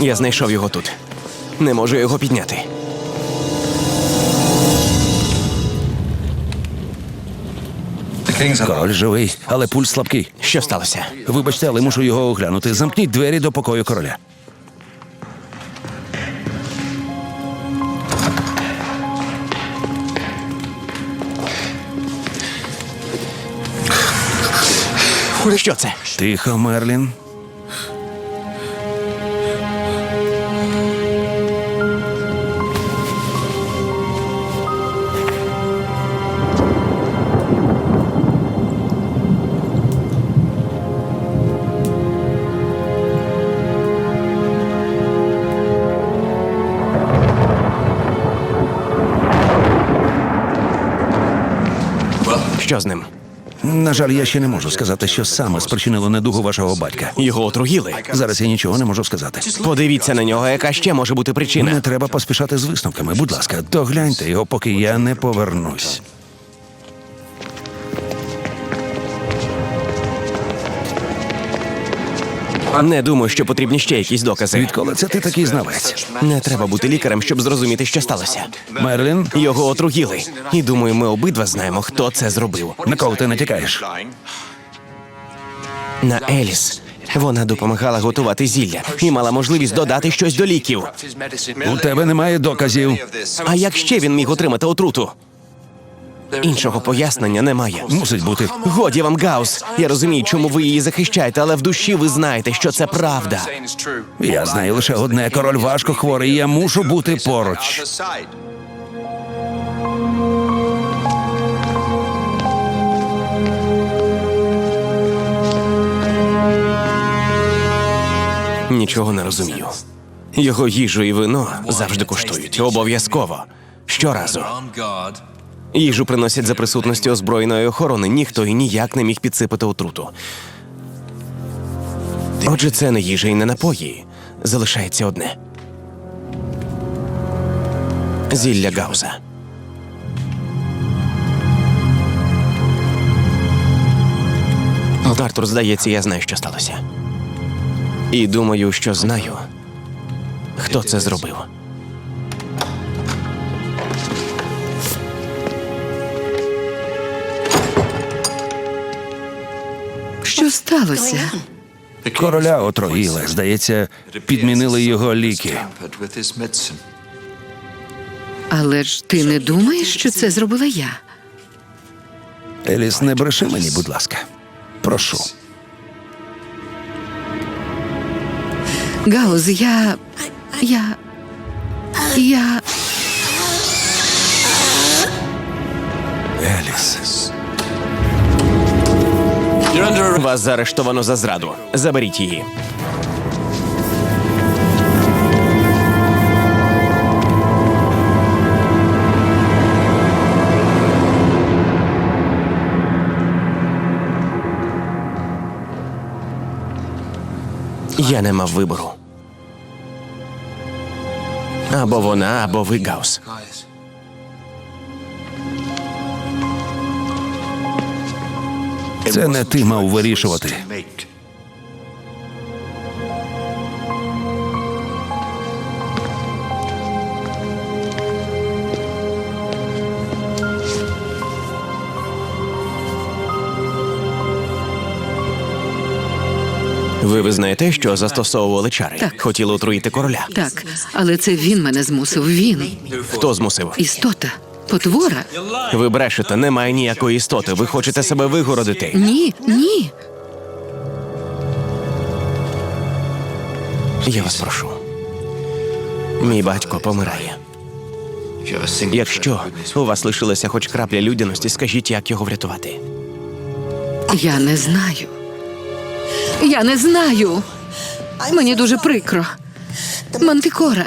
Я знайшов його тут. Не можу його підняти. Король живий, але пульс слабкий. Що сталося? Вибачте, але мушу його оглянути. Замкніть двері до покою короля. Що це? Тихо, Мерлін. Що з ним? На жаль, я ще не можу сказати, що саме спричинило недугу вашого батька. Його отруїли. Зараз я нічого не можу сказати. Подивіться на нього, яка ще може бути причина. Не треба поспішати з висновками. Будь ласка, догляньте його, поки я не повернусь. Не думаю, що потрібні ще якісь докази. Відколи це ти такий знавець? Не треба бути лікарем, щоб зрозуміти, що сталося. Мерлін, Його отруїли. І думаю, ми обидва знаємо, хто це зробив. на кого ти натякаєш? На Еліс. Вона допомагала готувати зілля і мала можливість додати щось до ліків. У тебе немає доказів. А як ще він міг отримати отруту? Іншого пояснення немає. Мусить бути. Годі вам, Гаус. Я розумію, чому ви її захищаєте, але в душі ви знаєте, що це правда. Я знаю лише одне: король важко хворий. і Я мушу бути поруч. Нічого не розумію. Його їжу і вино завжди коштують. Обов'язково. Щоразу. Їжу приносять за присутності озброєної охорони. Ніхто і ніяк не міг підсипати отруту. Отже, це не їжа і не напої. Залишається одне. Зілля Гауза. Артур, здається, я знаю, що сталося. І думаю, що знаю, хто це зробив. Що сталося? Короля отруїли. Здається, підмінили його ліки. Але ж ти не думаєш, що це зробила я? Еліс, не бреши мені, будь ласка. Прошу. Гауз, я. Я. Я. Вас заарештовано за зраду. Заберіть її. Я не мав вибору. Або вона, або ви, Гаус. Це не ти мав вирішувати. Ви визнаєте, що застосовували чари? Так. Хотіли отруїти короля. Так, але це він мене змусив. Він. Хто змусив? Істота. Потвора? Ви брешете, немає ніякої істоти. Ви хочете себе вигородити. Ні, ні. Я вас прошу. Мій батько помирає. Якщо у вас лишилася хоч крапля людяності, скажіть, як його врятувати. Я не знаю. Я не знаю. Мені дуже прикро. Мантикора.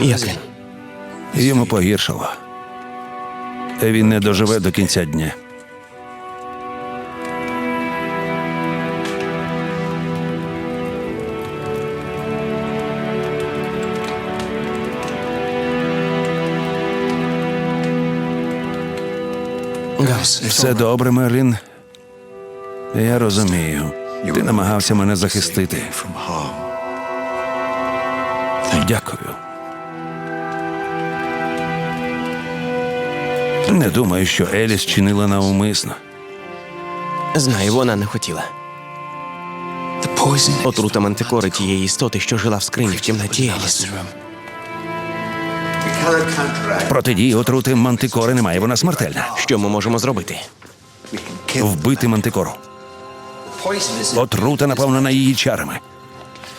він? Йому погіршало. Він не доживе до кінця дня. Все добре, Мерлін. Я розумію. Ти намагався мене захистити. Дякую. Не думаю, що Еліс чинила навмисно. знаю, вона не хотіла. Отрута мантикори тієї істоти, що жила в скрині в кімнаті Еліс. Протидії отрути мантикори немає, вона смертельна. Що ми можемо зробити? Вбити мантикору. Отрута наповнена її чарами.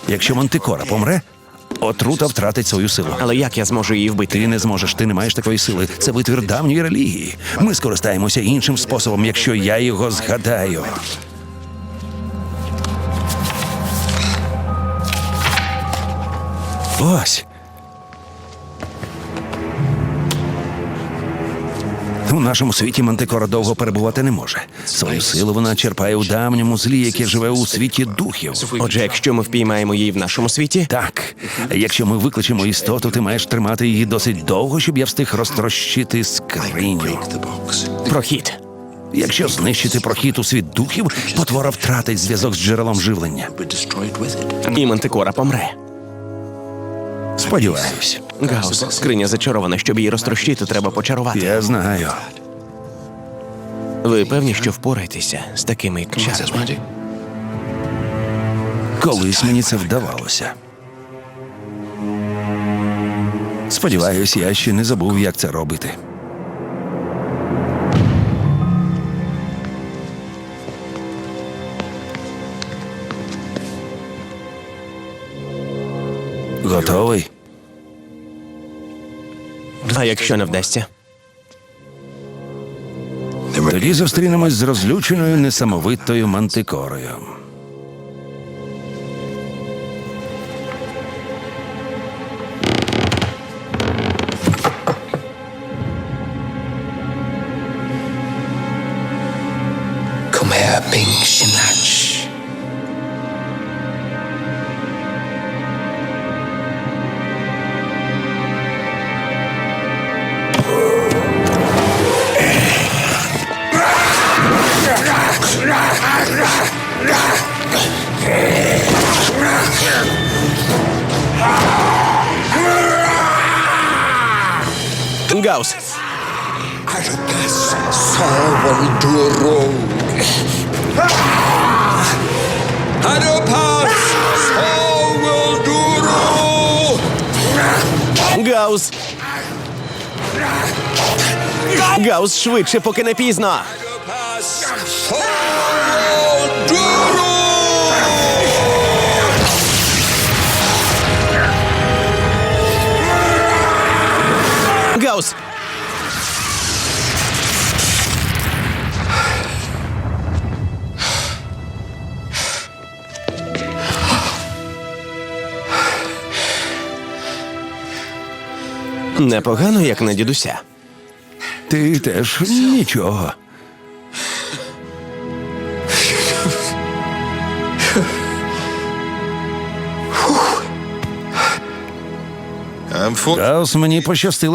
Якщо мантикора помре, отрута втратить свою силу. Але як я зможу її вбити? Ти не зможеш, ти не маєш такої сили. Це витвір давньої релігії. Ми скористаємося іншим способом, якщо я його згадаю. Ось. Нашому світі мантикора довго перебувати не може. Свою силу вона черпає у давньому злі, яке живе у світі духів. Отже, якщо ми впіймаємо її в нашому світі, Так, якщо ми викличемо істоту, ти маєш тримати її досить довго, щоб я встиг розтрощити скриню. прохід. Якщо знищити прохід у світ духів, потвора втратить зв'язок з джерелом живлення. І мантикора помре. Сподіваюсь, Гаус, скриня зачарована, щоб її розтрощити, треба почарувати. я знаю. Ви певні, що впораєтеся з такими чарами? Колись мені це вдавалося. Сподіваюсь, я ще не забув, як це робити. Готовий? А якщо не вдасться? Тоді зустрінемось з розлюченою несамовитою мантикорою. Kom her, Savalduro. Гаус! Гаус, швидше, поки не пізно. Непогано, як на дідуся. Ти теж нічого. Даус мені пощастило.